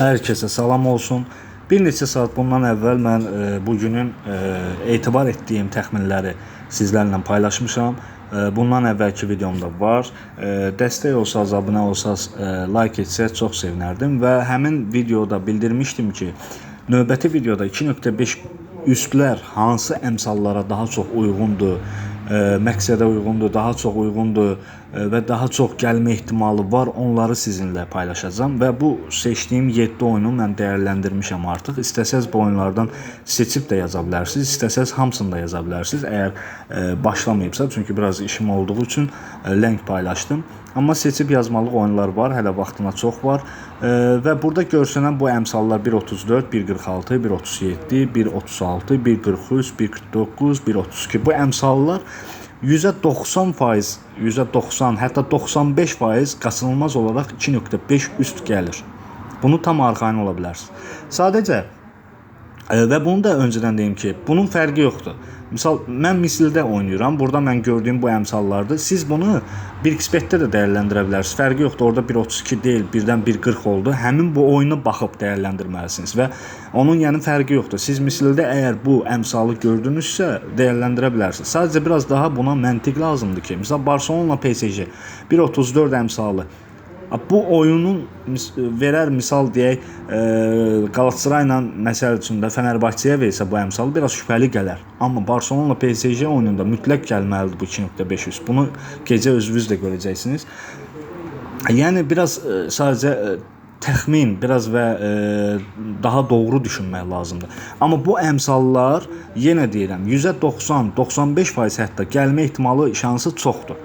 Hər kəsə salam olsun. Bir neçə saat bundan əvvəl mən e, bugünün e, etibar etdiyim təxminləri sizlərlə paylaşmışam. E, bundan əvvəlki videomda var. E, dəstək olsanız, abunə olsanız, e, like etsəz çox sevinərdim və həmin videoda bildirmişdim ki, növbəti videoda 2.5 üstlər hansı əmsallara daha çox uyğundur, e, məqsədə uyğundur, daha çox uyğundur və daha çox gəlmə ehtimalı var, onları sizinlə paylaşacağam və bu seçdiyim 7 oyunu mən dəyərləndirmişəm artıq. İstəsəz bu oyunlardan seçib də yaza bilərsiniz, istəsəz hamısını da yaza bilərsiniz. Əgər e, başlamayıbsa, çünki biraz işim olduğu üçün e, lənk paylaşdım. Amma seçib yazmalıq oyunlar var, hələ vaxtına çox var. E, və burada görsənən bu əmsallar 1.34, 1.46, 1.37, 1.36, 1.43, 1.49, 1.32 bu əmsallar %90%, %90, hətta 95% qaçınılmaz olaraq 2.5 üst gəlir. Bunu tam arxayın ola bilərsiniz. Sadəcə və bunu da öncədən deyim ki, bunun fərqi yoxdur. Misal mən misildə oynayıram. Burada mən gördüyüm bu əmsallardır. Siz bunu 1xbet-də də dəyərləndirə bilərsiniz. Fərqi yoxdur. Orada 1.32 deyil, birdən 1.40 oldu. Həmin bu oyunu baxıb dəyərləndirməlisiniz və onun yəni fərqi yoxdur. Siz misildə əgər bu əmsalı gördünüzsə, dəyərləndirə bilərsiniz. Sadəcə biraz daha buna məntiq lazımdır ki, məsəl Barselona PSG 1.34 əmsalı bu oyunun verər misal deyək, e, Qalatasarayla məsəl üçün də Fənərbağçəyə versə bu əmsal biraz şübhəli gələr. Amma Barselona PSG oyununda mütləq gəlməlidir bu 2.5 üst. Bunu gecə özünüz də görəcəksiniz. Yəni biraz e, sadəcə e, təxmin, biraz və e, daha doğru düşünmək lazımdır. Amma bu əmsallar yenə deyirəm, 190, 95% hətta gəlmə ehtimalı şansı çoxdur.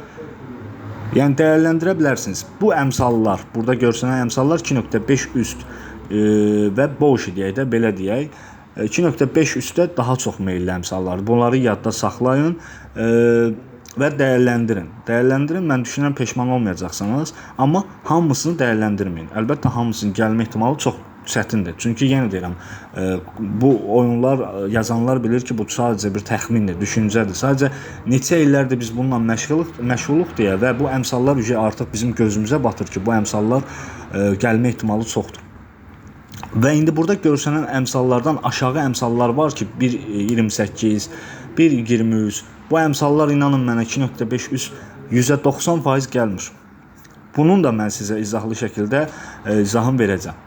Yəni dəyərləndirə bilərsiniz. Bu əmsallar, burada görsənən əmsallar 2.5 üst e, və boş deyək də belə deyək. E, 2.5 üstdə daha çox meylli əmsallar. Bunları yadda saxlayın e, və dəyərləndirin. Dəyərləndirin. Mən düşünürəm peşman olmayacaqsınız, amma hamısını dəyərləndirməyin. Əlbəttə hamısının gəlmə ehtimalı çox çətindir. Çünki yenə deyirəm, e, bu oyunlar e, yazanlar bilir ki, bu sadəcə bir təxmindir, düşüncədir. Sadəcə neçə illərdir biz bununla məşğuluq məşğuluq deyə və bu əmsallar ücə artıq bizim gözümüzə batır ki, bu əmsallar e, gəlmə ehtimalı çoxdur. Və indi burada görsənən əmsallardan aşağı əmsallar var ki, 1.28, 1.23. Bu əmsallar inanın mənə 2.5 üst 190% gəlmir. Bunun da mən sizə izahlı şəkildə izahını verəcəm.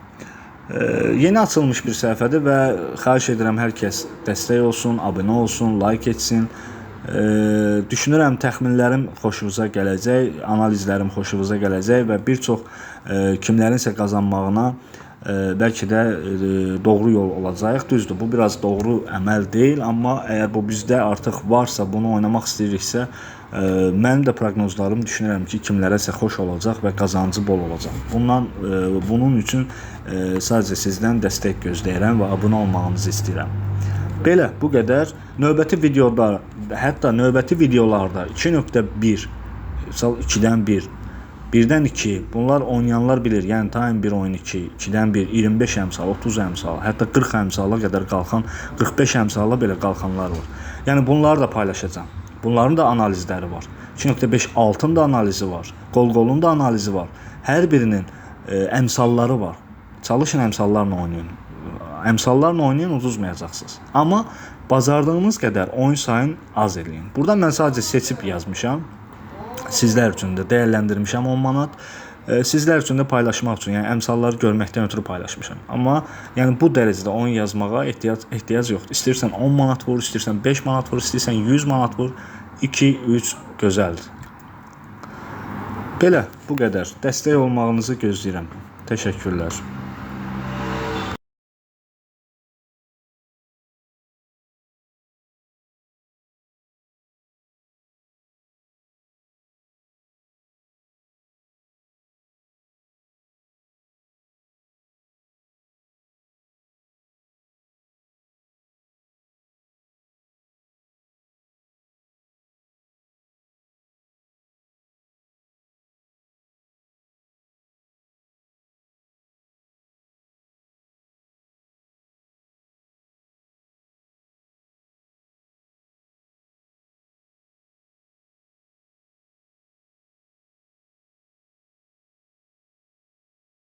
Yeni açılmış bir səhifədir və xahiş edirəm hər kəs dəstək olsun, abunə olsun, like etsin. E, düşünürəm təxminlərim xoşunuza gələcək, analizlərim xoşunuza gələcək və bir çox e, kimlərinsə qazanmağına bəlkə də e, doğru yol olacaq. Düzdür, bu biraz doğru əməl deyil, amma əgər bu bizdə artıq varsa, bunu oynamaq istəyiriksə, e, mənim də proqnozlarım düşünürəm ki, kimlərəsə xoş olacaq və qazancı bol olacaq. Bundan e, bunun üçün sadəcə sizdən dəstək gözləyirəm və abunə olmağınızı istəyirəm. Belə, bu qədər. Növbəti videoda, hətta növbəti videolarda 2.1, misal 2-dən 1, 1-dən 2, bunlar oynayanlar bilir. Yəni Time 1 oyun 2, 2-dən 1, 25 əmsal, 30 əmsal, hətta 40 əmsala qədər qalxan, 45 əmsala belə qalxanlar var. Yəni bunları da paylaşacağam. Bunların da analizləri var. 2.5 altın da analizi var. Qol-qolun da analizi var. Hər birinin e, əmsalları var. Çalışın əmsallarla oynayın. Əmsallarla oynayın uduzmayacaqsınız. Amma bacardığınız qədər oyun sayını az eləyin. Burada mən sadəcə seçib yazmışam. Sizlər üçün də dəyərləndirmişəm 10 manat. E, Sizlər üçün də paylaşmaq üçün, yəni əmsalları görməkdən ötürü paylaşmışam. Amma yəni bu dərəcədə oyun yazmağa ehtiyac ehtiyac yoxdur. İstəyirsən 10 manat vur, istəyirsən 5 manat vur, istəyirsən 100 manat vur. 2, 3 gözəldir. Belə, bu qədər. Dəstək olmağınızı gözləyirəm. Təşəkkürlər.